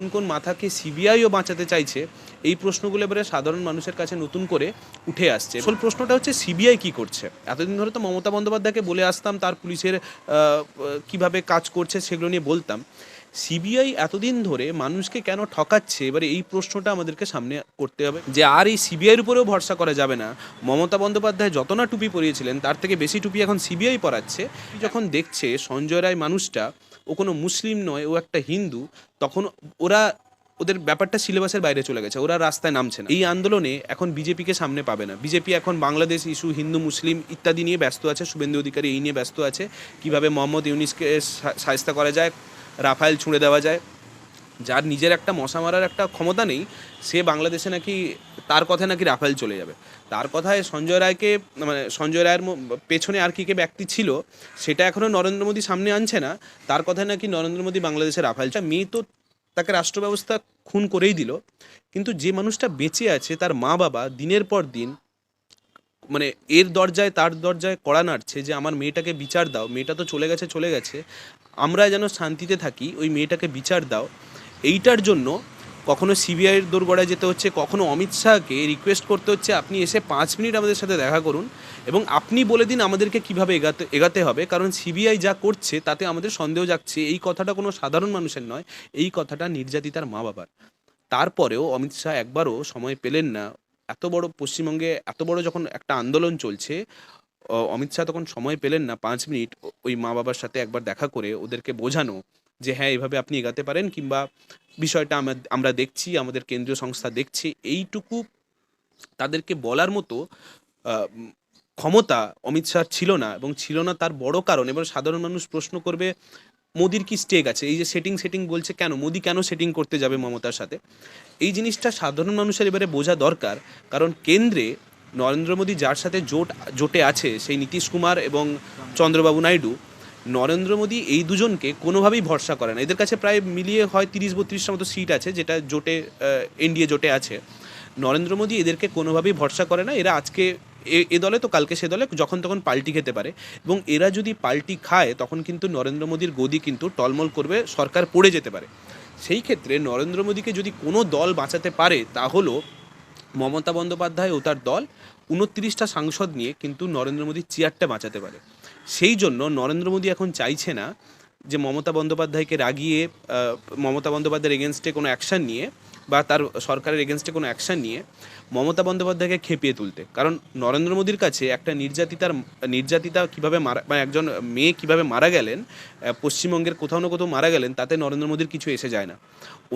কোন কোন মাথাকে সিবিআইও বাঁচাতে চাইছে, এই প্রশ্নগুলো এবারে সাধারণ মানুষের কাছে নতুন করে উঠে আসছে। আসল প্রশ্নটা হচ্ছে, সিবিআই কি করছে? এতদিন ধরে তো মমতা বন্দ্যোপাধ্যায়কে বলে আসতাম, তার পুলিশের কীভাবে কাজ করছে সেগুলো নিয়ে বলতাম। সিবিআই এতদিন ধরে মানুষকে কেন ঠকাচ্ছে? এবারে এই প্রশ্নটা আমাদেরকে সামনে করতে হবে। যে আর এই সিবিআইয়ের উপরেও ভরসা করা যাবে না। মমতা বন্দ্যোপাধ্যায় যত না টুপি পরিয়েছিলেন, তার থেকে বেশি টুপি এখন সিবিআই পরাচ্ছে। যখন দেখছে সঞ্জয় রায় মানুষটা ও কোনো মুসলিম নয়, ও একটা হিন্দু, তখন ওরা ওদের ব্যাপারটা সিলেবাসের বাইরে চলে গেছে, ওরা রাস্তায় নামছে না। এই আন্দোলনে এখন বিজেপিকে সামনে পাবে না। বিজেপি এখন বাংলাদেশ ইস্যু, হিন্দু, মুসলিম ইত্যাদি নিয়ে ব্যস্ত আছে, শুভেন্দু অধিকারী এই নিয়ে ব্যস্ত আছে, কীভাবে মোহাম্মদ ইউনিসকে সাহিস্তা করা যায়, রাফায়েল ছুঁড়ে দেওয়া যায়। যার নিজের একটা মশা মারার একটা ক্ষমতা নেই, সে বাংলাদেশে নাকি, তার কথায় নাকি রাফেল চলে যাবে। তার কথায় সঞ্জয় রায়কে মানে সঞ্জয় রায়ের পেছনে আর কি কে ব্যক্তি ছিল, সেটা এখনও নরেন্দ্র মোদী সামনে আনছে না। তার কথায় নাকি নরেন্দ্র মোদী বাংলাদেশে রাফেল মেয়ে তো তাকে রাষ্ট্র ব্যবস্থা খুন করেই দিল। কিন্তু যে মানুষটা বেঁচে আছে, তার মা বাবা দিনের পর দিন মানে এর দরজায়, তার দরজায় কড়া নাড়ছে যে, আমার মেয়েটাকে বিচার দাও, মেয়েটা তো চলে গেছে চলে গেছে। আমরা যেন শান্তিতে থাকি, ওই মেয়েটাকে বিচার দাও। এইটার জন্য কখনো সিবিআইয়ের দোরগড়ায় যেতে হচ্ছে, কখনো অমিত শাহকে রিকোয়েস্ট করতে হচ্ছে, আপনি এসে পাঁচ মিনিট আমাদের সাথে দেখা করুন এবং আপনি বলে দিন আমাদেরকে কীভাবে এগাতে এগাতে হবে, কারণ সিবিআই যা করছে তাতে আমাদের সন্দেহ যাচ্ছে এই কথাটা কোনো সাধারণ মানুষের নয়, এই কথাটা নির্যাতিতার মা বাবার। তারপরেও অমিত শাহ একবারও সময় পেলেন না, এত বড় পশ্চিমবঙ্গে এত বড় যখন একটা আন্দোলন চলছে অমিত শাহ তখন সময় পেলেন না পাঁচ মিনিট, ওই মা বাবার সাথে একবার দেখা করে ওদেরকে বোঝানো। যে হ্যাঁ এভাবে আপনি এগাতে পারেন কিংবা বিষয়টা আমা- আমরা দেখছি, আমাদের কেন্দ্রীয় সংস্থা দেখছে, এইটুকু তাদেরকে বলার মতো ক্ষমতা অমিত শাহ ছিল না এবং ছিল না তার বড় কারণ। এবার সাধারণ মানুষ প্রশ্ন করবে, মোদির কি স্টেক আছে? এই যে সেটিং সেটিং বলছে কেন? মোদি কেন সেটিং করতে যাবে মমতার সাথে? এই জিনিসটা সাধারণ মানুষের এবারে বোঝা দরকার, কারণ কেন্দ্রে নরেন্দ্র মোদী যার সাথে জোট, জোটে আছে, সেই নীতিশ কুমার এবং চন্দ্রবাবু নাইডু নরেন্দ্র মোদী এই দুজনকে কোনোভাবেই ভরসা করে না। এদের কাছে প্রায় মিলিয়ে হয় তিরিশ বত্রিশটা মতো সিট আছে, যেটা জোটে এনডিএ জোটে আছে। নরেন্দ্র মোদী এদেরকে কোনোভাবেই ভরসা করে না। এরা আজকে এ- দলে তো কালকে সে দলে যখন তখন পাল্টি খেতে পারে। এবং এরা যদি পাল্টি খায়, তখন কিন্তু নরেন্দ্র মোদীর গদি কিন্তু টলমল করবে, সরকার পড়ে যেতে পারে। সেই ক্ষেত্রে নরেন্দ্র মোদীকে যদি কোনো দল বাঁচাতে পারে তা হলো মমতা বন্দ্যোপাধ্যায় ও তার দল। উনত্রিশটা সাংসদ নিয়ে কিন্তু নরেন্দ্র মোদীর চেয়ারটা বাঁচাতে পারে। সেই জন্য নরেন্দ্র মোদী এখন চাইছে না যে মমতা বন্দ্যোপাধ্যায়কে রাগিয়ে মমতা বন্দ্যোপাধ্যায়ের এগেনস্টে কোনো অ্যাকশান নিয়ে বা তার সরকারের এগেনস্টে কোনো অ্যাকশান নিয়ে মমতা বন্দ্যোপাধ্যায়কে খেপিয়ে তুলতে। কারণ নরেন্দ্র মোদীর কাছে একটা নির্যাতিতার, নির্যাতিতা কীভাবে মারা, বা একজন মেয়ে কীভাবে মারা গেলেন পশ্চিমবঙ্গের কোথাও না কোথাও মারা গেলেন, তাতে নরেন্দ্র মোদীর কিছু এসে যায় না।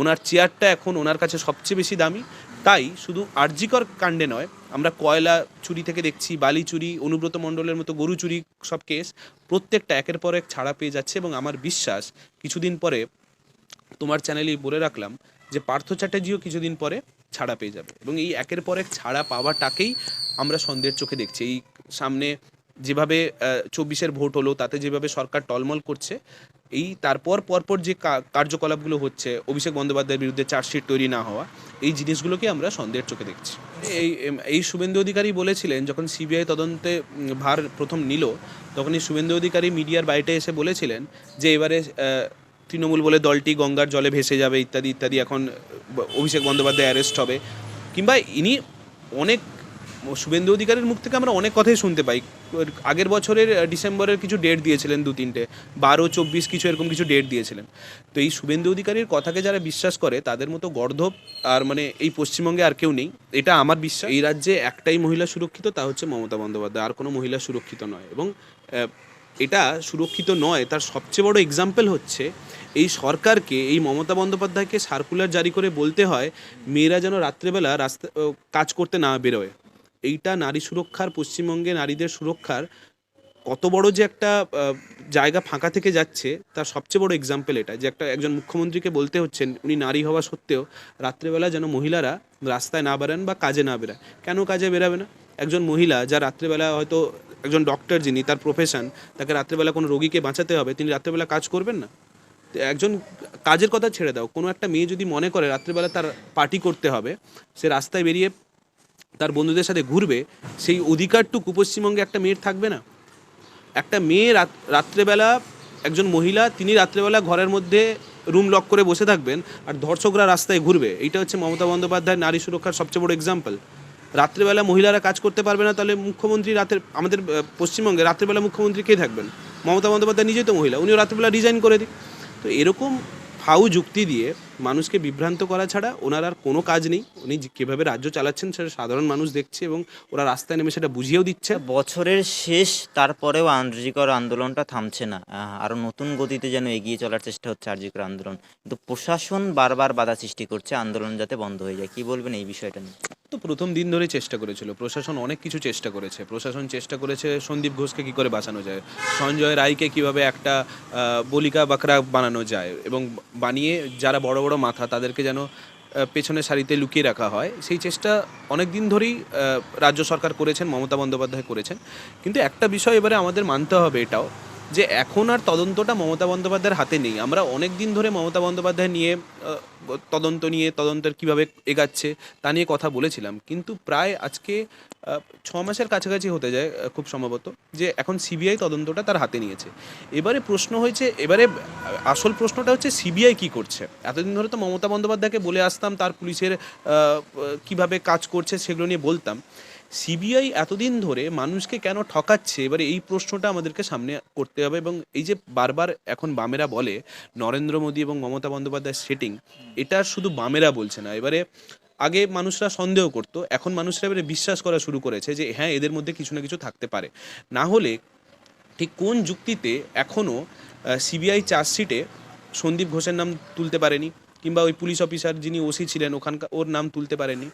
ওনার চেয়ারটা এখন ওনার কাছে সবচেয়ে বেশি দামি। তাই শুধু আর্জিকর কাণ্ডে নয়, আমরা কয়লা চুরি থেকে দেখছি, বালি চুরি, অনুব্রত মণ্ডলের মতো গরু চুরি সব কেস প্রত্যেকটা একের পর এক ছাড়া পেয়ে যাচ্ছে এবং আমার বিশ্বাস, কিছুদিন পরে তোমার চ্যানেলেই বলে রাখলাম যে পার্থ চ্যাটার্জিও কিছুদিন পরে ছাড়া পেয়ে যাবে। এবং এই একের পর এক ছাড়া পাওয়াটাকেই আমরা সন্দেহের চোখে দেখছি। এই সামনে যেভাবে চব্বিশের ভোট হলো, তাতে যেভাবে সরকার টলমল করছে, এই তারপর পরপর যে কার্যকলাপগুলো হচ্ছে, অভিষেক বন্দ্যোপাধ্যায়ের বিরুদ্ধে চার্জশিট তৈরি না হওয়া, এই জিনিসগুলোকে আমরা সন্দেহের চোখে দেখছি। এই এই শুভেন্দু অধিকারী বলেছিলেন, যখন সিবিআই তদন্তে ভার প্রথম নিল, তখন এই শুভেন্দু অধিকারী মিডিয়ার বাইরে এসে বলেছিলেন যে এবারে তৃণমূল বলে দলটি গঙ্গার জলে ভেসে যাবে ইত্যাদি ইত্যাদি। এখন অভিষেক বন্দ্যোপাধ্যায় অ্যারেস্ট হবে। কিংবা ইনি অনেক, শুভেন্দু অধিকারীর মুখ থেকে আমরা অনেক কথাই শুনতে পাই। আগের বছরের ডিসেম্বরের কিছু ডেট দিয়েছিলেন দু, তিনটে। বারো, চব্বিশ কিছু এরকম কিছু ডেট দিয়েছিলেন। তো এই শুভেন্দু অধিকারীর কথাকে যারা বিশ্বাস করে, তাদের মতো গর্ধব আর মানে এই পশ্চিমবঙ্গে আর কেউ নেই। এটা আমার বিশ্বাস। এই রাজ্যে একটাই মহিলা সুরক্ষিত, তা হচ্ছে মমতা বন্দ্যোপাধ্যায়। আর কোনো মহিলা সুরক্ষিত নয়। এবং এটা সুরক্ষিত নয়, তার সবচেয়ে বড় এক্সাম্পল হচ্ছে এই সরকারকে, এই মমতা বন্দ্যোপাধ্যায়কে সার্কুলার জারি করে বলতে হয়, মেয়েরা যেন রাত্রেবেলা রাস্তা কাজ করতে না বেরোয়। এইটা নারী সুরক্ষার, পশ্চিমবঙ্গে নারীদের সুরক্ষার কত বড় যে একটা জায়গা ফাঁকা থেকে যাচ্ছে, তার সবচেয়ে বড় এক্সাম্পল এটা। যে একটা একজন মুখ্যমন্ত্রীকে বলতে হচ্ছেন, উনি নারী হওয়া সত্ত্বেও রাত্রেবেলা যেন মহিলারা রাস্তায় না বেরান বা কাজে না বেরায়। কেন কাজে বেরাবে না? একজন মহিলা যা রাত্রেবেলা হয়তো একজন ডক্টর যিনি, তার প্রফেশন তাকে রাত্রেবেলা কোনো রোগীকে বাঁচাতে হবে, তিনি রাত্রেবেলা কাজ করবেন না? একজন কাজের কথা ছেড়ে দাও। কোনো একটা মেয়ে যদি মনে করে রাত্রেবেলা তার পার্টি করতে হবে, সে রাস্তায় বেরিয়ে তার বন্ধুদের সাথে ঘুরবে, সেই অধিকারটুকু পশ্চিমবঙ্গে একটা মেয়ের থাকবে না? একটা মেয়ে রাত, রাত্রেবেলা একজন মহিলা, তিনি রাত্রেবেলা ঘরের মধ্যে রুম লক করে বসে থাকবেন, আর ধর্ষকরা রাস্তায় ঘুরবে। এইটা হচ্ছে মমতা বন্দ্যোপাধ্যায় নারী সুরক্ষার সবচেয়ে বড় এক্সাম্পল রাত্রেবেলা মহিলারা কাজ করতে পারবে না, তাহলে মুখ্যমন্ত্রী রাতের, আমাদের পশ্চিমবঙ্গে রাত্রেবেলা মুখ্যমন্ত্রী কে থাকবেন? মমতা বন্দ্যোপাধ্যায় নিজেই তো মহিলা, উনিও রাত্রেবেলা রিজাইন করে দিক তো এরকম ফাউ যুক্তি দিয়ে মানুষকে বিভ্রান্ত করা ছাড়া ওনার আর কোনো কাজ নেই। উনি কীভাবে রাজ্য চালাচ্ছেন সেটা সাধারণ মানুষ দেখছে এবং ওরা রাস্তায় নেমে সেটা বুঝিয়েও দিচ্ছে। বছরের শেষ, তারপরেও আর্যিকর আন্দোলনটা থামছে না। আরও নতুন গতিতে যেন এগিয়ে চলার চেষ্টা হচ্ছে আর্যিকর আন্দোলন। কিন্তু প্রশাসন বারবার বাধা সৃষ্টি করছে আন্দোলন যাতে বন্ধ হয়ে যায়। কি বলবেন এই বিষয়টা নিয়ে? তো প্রথম দিন ধরে চেষ্টা করেছিল। প্রশাসন অনেক কিছু চেষ্টা করেছে। প্রশাসন চেষ্টা করেছে সন্দীপ ঘোষকে কি করে বাঁচানো যায়? সঞ্জয় রায়কে কীভাবে একটা বলিকা বাকরা বানানো যায়? এবং বানিয়ে যারা বড় বড় মাথা তাদেরকে যেন পেছনে সারিতে লুকিয়ে রাখা হয়, সেই চেষ্টা অনেক দিন ধরেই রাজ্য সরকার করেছেন, মমতা বন্দ্যোপাধ্যায় করেছেন। কিন্তু একটা বিষয় এবারে আমাদের মানতে হবে এটাও যে এখন আর তদন্তটা মমতা বন্দ্যোপাধ্যায়ের হাতে নেই। আমরা অনেক দিন ধরে মমতা বন্দ্যোপাধ্যায় নিয়ে তদন্ত নিয়ে, তদন্তের কীভাবে এগাচ্ছে তা নিয়ে কথা বলেছিলাম। কিন্তু প্রায় আজকে ছ মাসের কাছাকাছি হতে যায় খুব সম্ভবত, যে এখন সিবিআই তদন্তটা তার হাতে নিয়েছে। এবারে প্রশ্ন হয়েছে, এবারে আসল প্রশ্নটা হচ্ছে সিবিআই কি করছে? এতদিন ধরে তো মমতা বন্দ্যোপাধ্যায়কে বলে আসতাম, তার পুলিশের কীভাবে কাজ করছে সেগুলো নিয়ে বলতাম। সিবিআই এতদিন ধরে মানুষকে কেন ঠকাচ্ছে? এবারে এই প্রশ্নটা আমাদেরকে সামনে করতে হবে এবং এই যে বারবার এখন বামেরা বলে, নরেন্দ্র মোদী এবং মমতা বন্দ্যোপাধ্যায় সেটিং এটা শুধু বামেরা বলছে না। এবারে আগে মানুষরা সন্দেহ করতো, এখন মানুষরা এবারে বিশ্বাস করা শুরু করেছে যে হ্যাঁ এদের মধ্যে কিছু না কিছু থাকতে পারে। না হলে ঠিক কোন যুক্তিতে এখনও সিবিআই চার্জশিটে সন্দীপ ঘোষের নাম তুলতে পারেনি, কিংবা ওই পুলিশ অফিসার যিনি ওসি ছিলেন, ওখানকার ওর নাম তুলতে পারেনি?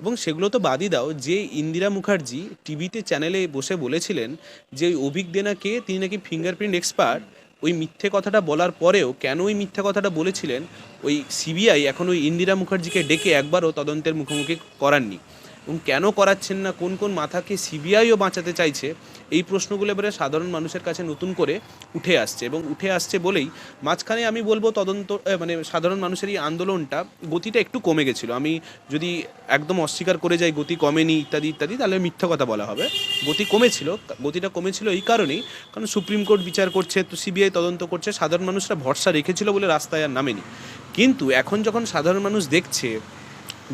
এবং সেগুলো তো বাদই দাও, যে ইন্দিরা মুখার্জি টিভিতে চ্যানেলে বসে বলেছিলেন যে ওই অভিক দেনাকে তিনি নাকি ফিঙ্গারপ্রিন্ট এক্সপার্ট ওই মিথ্যে কথাটা বলার পরেও কেন ওই মিথ্যে কথাটা বলেছিলেন, ওই সিবিআই এখন ওই ইন্দিরা মুখার্জিকে ডেকে একবারও তদন্তের মুখোমুখি করাননি। এবং কেন করাচ্ছেন না? কোন কোন মাথাকে সিবিআইও বাঁচাতে চাইছে? এই প্রশ্নগুলো এবারে সাধারণ মানুষের কাছে নতুন করে উঠে আসছে এবং উঠে আসছে বলেই মাঝখানে আমি বলব তদন্ত মানে সাধারণ মানুষের এই আন্দোলনটা গতিটা একটু কমে গেছিল। আমি যদি একদম অস্বীকার করে যাই গতি কমেনি ইত্যাদি ইত্যাদি, তাহলে মিথ্যা কথা বলা হবে। গতি কমেছিল, গতিটা কমেছিল এই কারণেই, কারণ সুপ্রিম কোর্ট বিচার করছে, তো সিবিআই তদন্ত করছে, সাধারণ মানুষরা ভরসা রেখেছিল বলে রাস্তায় আর নামেনি। কিন্তু এখন যখন সাধারণ মানুষ দেখছে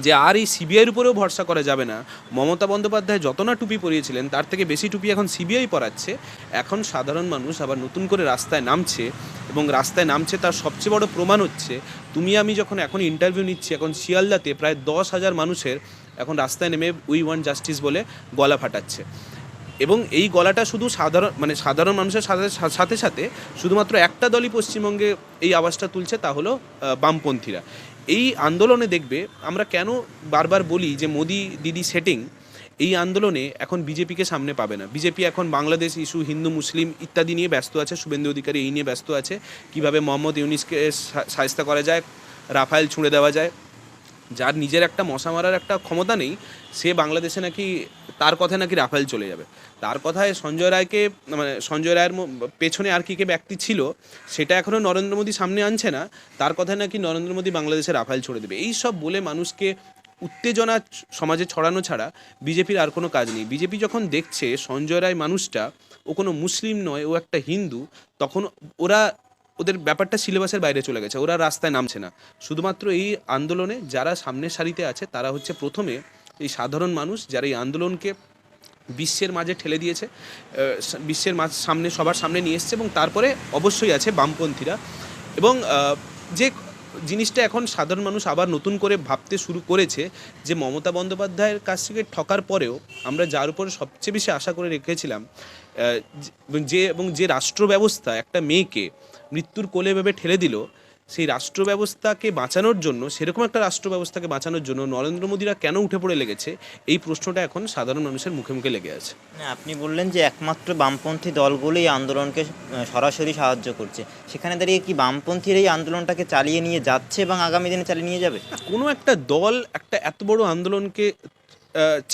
যে আর এই সিবিআইয়ের উপরেও ভরসা করা যাবে না। মমতা বন্দ্যোপাধ্যায় যত না টুপি পরিয়েছিলেন, তার থেকে বেশি টুপি এখন সিবিআই পরাচ্ছে। এখন সাধারণ মানুষ আবার নতুন করে রাস্তায় নামছে এবং রাস্তায় নামছে তার সবচেয়ে বড় প্রমাণ হচ্ছে, তুমি আমি যখন এখন ইন্টারভিউ নিচ্ছি, এখন শিয়ালদাতে প্রায় দশ হাজার মানুষের এখন রাস্তায় নেমে উই ওয়ান জাস্টিস বলে গলা ফাটাচ্ছে। এবং এই গলাটা শুধু সাধারণ মানে সাধারণ মানুষের সাথে সাথে সাথে শুধুমাত্র একটা দলই পশ্চিমবঙ্গে এই আওয়াজটা তুলছে তা হলো বামপন্থীরা। এই আন্দোলনে দেখবে, আমরা কেন বারবার বলি যে মোদি দিদি সেটিং এই আন্দোলনে এখন বিজেপিকে সামনে পাবে না। বিজেপি এখন বাংলাদেশ ইস্যু, হিন্দু, মুসলিম ইত্যাদি নিয়ে ব্যস্ত আছে, শুভেন্দু অধিকারী এই নিয়ে ব্যস্ত আছে। কীভাবে মোহাম্মদ ইউনিসকে সাহিস্তা করা যায়, রাফায়েল ছুঁড়ে দেওয়া যায় যার নিজের একটা মশা মারার একটা ক্ষমতা নেই, সে বাংলাদেশে নাকি, তার কথায় নাকি রাফেল চলে যাবে। তার কথায় সঞ্জয় রায়কে মানে সঞ্জয় রায়ের পেছনে আর কী কে ব্যক্তি ছিল, সেটা এখনও নরেন্দ্র মোদী সামনে আনছে না। তার কথায় নাকি নরেন্দ্র মোদী বাংলাদেশে রাফেল ছড়ে দেবে। এই সব বলে মানুষকে উত্তেজনা সমাজে ছড়ানো ছাড়া বিজেপির আর কোনো কাজ নেই। বিজেপি যখন দেখছে সঞ্জয় রায় মানুষটা, ও কোনো মুসলিম নয়, ও একটা হিন্দু, তখন ওরা ওদের ব্যাপারটা সিলেবাসের বাইরে চলে গেছে, ওরা রাস্তায় নামছে না। শুধুমাত্র এই আন্দোলনে যারা সামনের সারিতে আছে, তারা হচ্ছে প্রথমে এই সাধারণ মানুষ যারা এই আন্দোলনকে বিশ্বের মাঝে ঠেলে দিয়েছে বিশ্বের মাঝ, সামনে, সবার সামনে নিয়ে এসছে এবং তারপরে অবশ্যই আছে বামপন্থীরা। এবং যে জিনিসটা এখন সাধারণ মানুষ আবার নতুন করে ভাবতে শুরু করেছে, যে মমতা বন্দ্যোপাধ্যায়ের কাছ থেকে ঠকার পরেও আমরা যার উপর সবচেয়ে বেশি আশা করে রেখেছিলাম যে- এবং যে রাষ্ট্র ব্যবস্থা একটা মেয়েকে মৃত্যুর কোলে ভেবে ঠেলে দিল সেই রাষ্ট্র ব্যবস্থাকে বাঁচানোর জন্য সেরকম একটা রাষ্ট্র ব্যবস্থাকে বাঁচানোর জন্য নরেন্দ্র মোদীরা কেন উঠে পড়ে লেগেছে এই প্রশ্নটা এখন সাধারণ মানুষের মুখে মুখে লেগে আছে। আপনি বললেন যে একমাত্র বামপন্থী দলগুলোই এই আন্দোলনকে সরাসরি সাহায্য করছে। সেখানে দাঁড়িয়ে কি বামপন্থীর এই আন্দোলনটাকে চালিয়ে নিয়ে যাচ্ছে এবং আগামী দিনে চালিয়ে নিয়ে যাবে? কোনো একটা দল একটা এত বড় আন্দোলনকে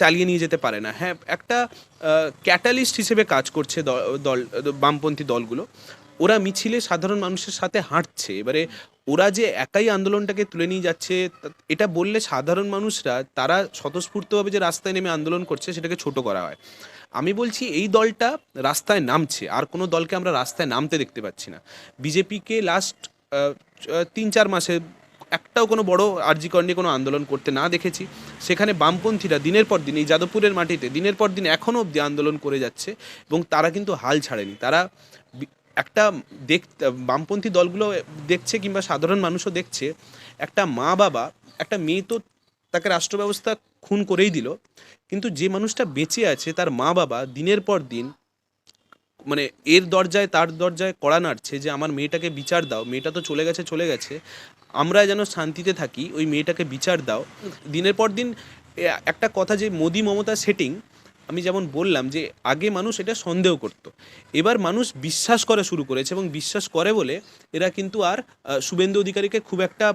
চালিয়ে নিয়ে যেতে পারে না। হ্যাঁ একটা ক্যাটালিস্ট হিসেবে কাজ করছে দল বামপন্থী দলগুলো। ওরা মিছিলে সাধারণ মানুষের সাথে হাঁটছে। এবারে ওরা যে একাই আন্দোলনটাকে তুলে নিয়ে যাচ্ছে এটা বললে সাধারণ মানুষরা, তারা স্বতঃস্ফূর্তভাবে যে রাস্তায় নেমে আন্দোলন করছে, সেটাকে ছোট করা হয়। আমি বলছি, এই দলটা রাস্তায় নামছে, আর কোনো দলকে আমরা রাস্তায় নামতে দেখতে পাচ্ছি না। বিজেপিকে লাস্ট তিন চার মাসে একটাও কোনো বড় আর্জিকর নিয়ে কোনো আন্দোলন করতে না দেখেছি। সেখানে বামপন্থীরা দিনের পর দিন, এই যাদবপুরের মাটিতে দিনের পর দিন এখনও অবধি আন্দোলন করে যাচ্ছে এবং তারা কিন্তু হাল ছাড়েনি। তারা একটা দেখ, বামপন্থী দলগুলো দেখছে কিংবা সাধারণ মানুষও দেখছে, একটা মা বাবা, একটা মেয়ে তো তাকে রাষ্ট্র ব্যবস্থা খুন করেই দিল, কিন্তু যে মানুষটা বেঁচে আছে তার মা বাবা দিনের পর দিন মানে এর দরজায় তার দরজায় কড়া নাড়ছে যে আমার মেয়েটাকে বিচার দাও, মেয়েটা তো চলে গেছে চলে গেছে, আমরা যেন শান্তিতে থাকি, ওই মেয়েটাকে বিচার দাও। দিনের পর দিন একটা কথা যে মোদি মমতা সেটিং আমি যেমন বললাম যে আগে মানুষ এটা সন্দেহ করত। এবার মানুষ বিশ্বাস করা শুরু করেছে এবং বিশ্বাস করে বলে এরা কিন্তু আর শুভেন্দু অধিকারীকে খুব একটা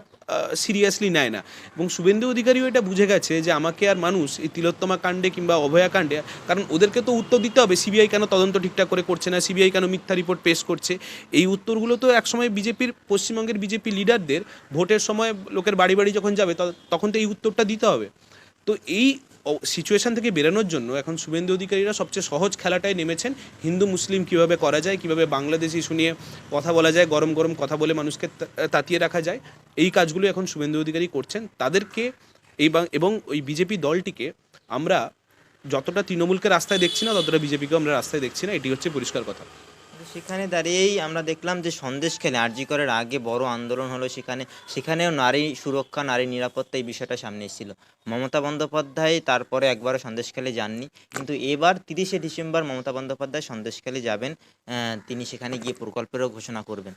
সিরিয়াসলি নেয় না। এবং শুভেন্দু অধিকারীও এটা বুঝে গেছে যে আমাকে আর মানুষ এই তিলোত্তমা কাণ্ডে কিংবা অভয়া কাণ্ডে, কারণ ওদেরকে তো উত্তর দিতে হবে, সিবিআই কেন তদন্ত ঠিকঠাক করে করছে না, সিবিআই কেন মিথ্যা রিপোর্ট পেশ করছে? এই উত্তরগুলো তো একসময় বিজেপির, পশ্চিমবঙ্গের বিজেপি লিডারদের ভোটের সময় লোকের বাড়ি বাড়ি যখন যাবে তখন তো এই উত্তরটা দিতে হবে। তো এই সিচুয়েশন থেকে বেরোনোর জন্য এখন শুভেন্দু অধিকারীরা সবচেয়ে সহজ খেলাটায় নেমেছেন। হিন্দু, মুসলিম কীভাবে করা যায়, কীভাবে বাংলাদেশি শুনিয়ে কথা বলা যায়, গরম গরম কথা বলে মানুষকে তাতিয়ে রাখা যায়, এই কাজগুলো এখন শুভেন্দু অধিকারী করছেন। তাদেরকে এই এবং ওই বিজেপি দলটিকে আমরা যতটা তৃণমূলকে রাস্তায় দেখছি না, ততটা বিজেপিকেও আমরা রাস্তায় দেখছি না, এটি হচ্ছে পরিষ্কার কথা। সেখানে দাঁড়িয়েই আমরা দেখলাম যে সন্দেশ খেলে আরজি করার আগে বড় আন্দোলন হলো সেখানে, সেখানেও নারী সুরক্ষা, নারী নিরাপত্তা এই বিষয়টা সামনে এসেছিল। মমতা বন্দ্যোপাধ্যায় তারপরে একবারও সন্দেশখালী যাননি, কিন্তু এবার তিরিশে ডিসেম্বর মমতা বন্দ্যোপাধ্যায় সন্দেশখালী যাবেন তিনি সেখানে গিয়ে প্রকল্পেরও ঘোষণা করবেন।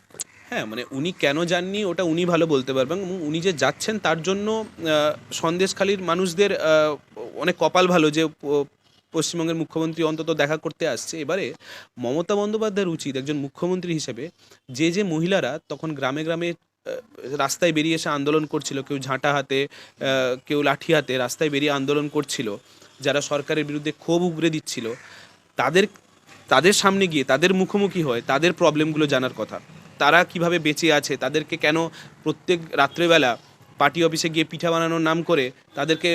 হ্যাঁ মানে উনি কেন যাননি ওটা উনি ভালো বলতে পারবেন উনি যে যাচ্ছেন তার জন্য সন্দেশখালীর মানুষদের অনেক কপাল ভালো যে পশ্চিমবঙ্গের মুখ্যমন্ত্রী অন্তত দেখা করতে আসছে। এবারে মমতা বন্দ্যোপাধ্যায়ের উচিত একজন মুখ্যমন্ত্রী হিসেবে যে যে মহিলারা তখন গ্রামে গ্রামে রাস্তায় বেরিয়ে এসে আন্দোলন করছিল, কেউ ঝাঁটা হাতে কেউ লাঠি হাতে রাস্তায় বেরিয়ে আন্দোলন করছিল, যারা সরকারের বিরুদ্ধে ক্ষোভ উগরে দিচ্ছিল, তাদের তাদের সামনে গিয়ে, তাদের মুখোমুখি হয় তাদের প্রবলেমগুলো জানার কথা। তারা কীভাবে বেঁচে আছে, তাদেরকে কেন প্রত্যেক রাত্রেবেলা পার্টি অফিসে গিয়ে পিঠা বানানোর নাম করে তাদেরকে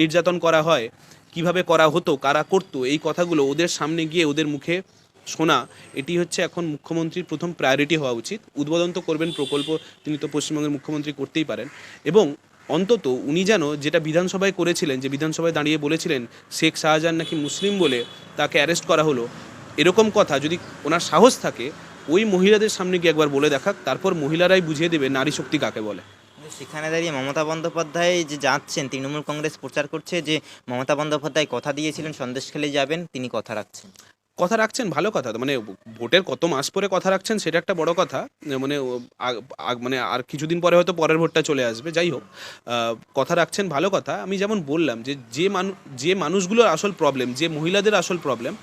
নির্যাতন করা হয় কীভাবে করা হতো, কারা করতো, এই কথাগুলো ওদের সামনে গিয়ে ওদের মুখে শোনা, এটি হচ্ছে এখন মুখ্যমন্ত্রীর প্রথম প্রায়োরিটি হওয়া উচিত। উদ্বোধন তো করবেন প্রকল্প, তিনি তো পশ্চিমবঙ্গের মুখ্যমন্ত্রী করতেই পারেন। এবং অন্তত উনি যেন যেটা বিধানসভায় করেছিলেন, যে বিধানসভায় দাঁড়িয়ে বলেছিলেন, শেখ শাহজাহান নাকি মুসলিম বলে তাকে অ্যারেস্ট করা হলো, এরকম কথা যদি ওনার সাহস থাকে, ওই মহিলাদের সামনে গিয়ে একবার বলে দেখাক, তারপর মহিলারাই বুঝিয়ে দেবে নারী শক্তি কাকে বলে। সেখানে দাঁড়িয়ে মমতা বন্দ্যোপাধ্যায় যে যাচ্ছেন, তৃণমূল কংগ্রেস প্রচার করছে, যে মমতা বন্দ্যোপাধ্যায় কথা দিয়েছিলেন সন্দেশখালী যাবেন, তিনি কথা রাখছেন। কথা রাখছেন, ভালো কথা মানে ভোটের কত মাস পরে কথা রাখছেন সেটা একটা বড় কথা মানে মানে আর কিছুদিন পরে হয়তো পরের ভোটটা চলে আসবে, যাই হোক কথা রাখছেন, ভালো কথা। আমি যেমন বললাম যে যে মানুষ যে মানুষগুলোর আসল প্রবলেম যে মহিলাদের আসল প্রবলেম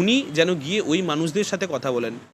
উনি যেন গিয়ে ওই মানুষদের সাথে কথা বলেন।